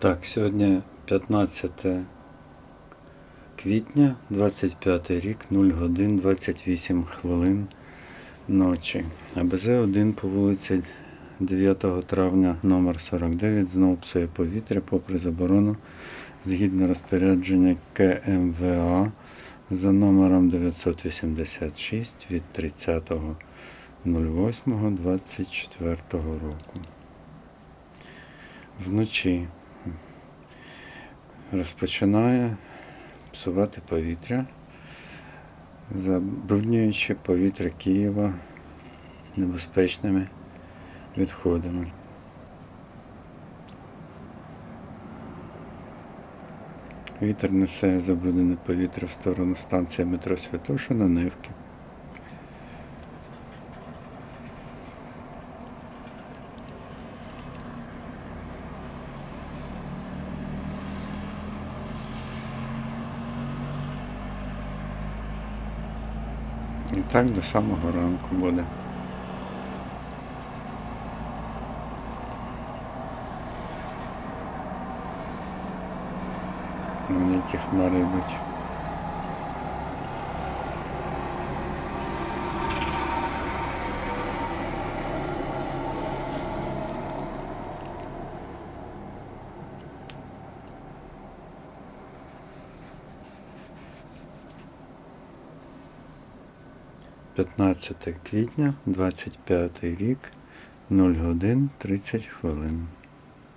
Так, сьогодні 15 квітня, 25 рік, 0 годин 28 хвилин ночі. АБЗ-1 по вулиці 9 травня номер 49 знову псує повітря попри заборону згідно розпорядження КМВА за номером 986 від 30.08.24 року. Вночі розпочинає псувати повітря, забруднюючи повітря Києва небезпечними відходами. Вітер несе забруднене повітря в сторону станції метро Святошина Невки. І так до самого ранку буде. Вон які хмари йдуть. П'ятнадцяте квітня, 25 рік, 0 годин 30 хвилин.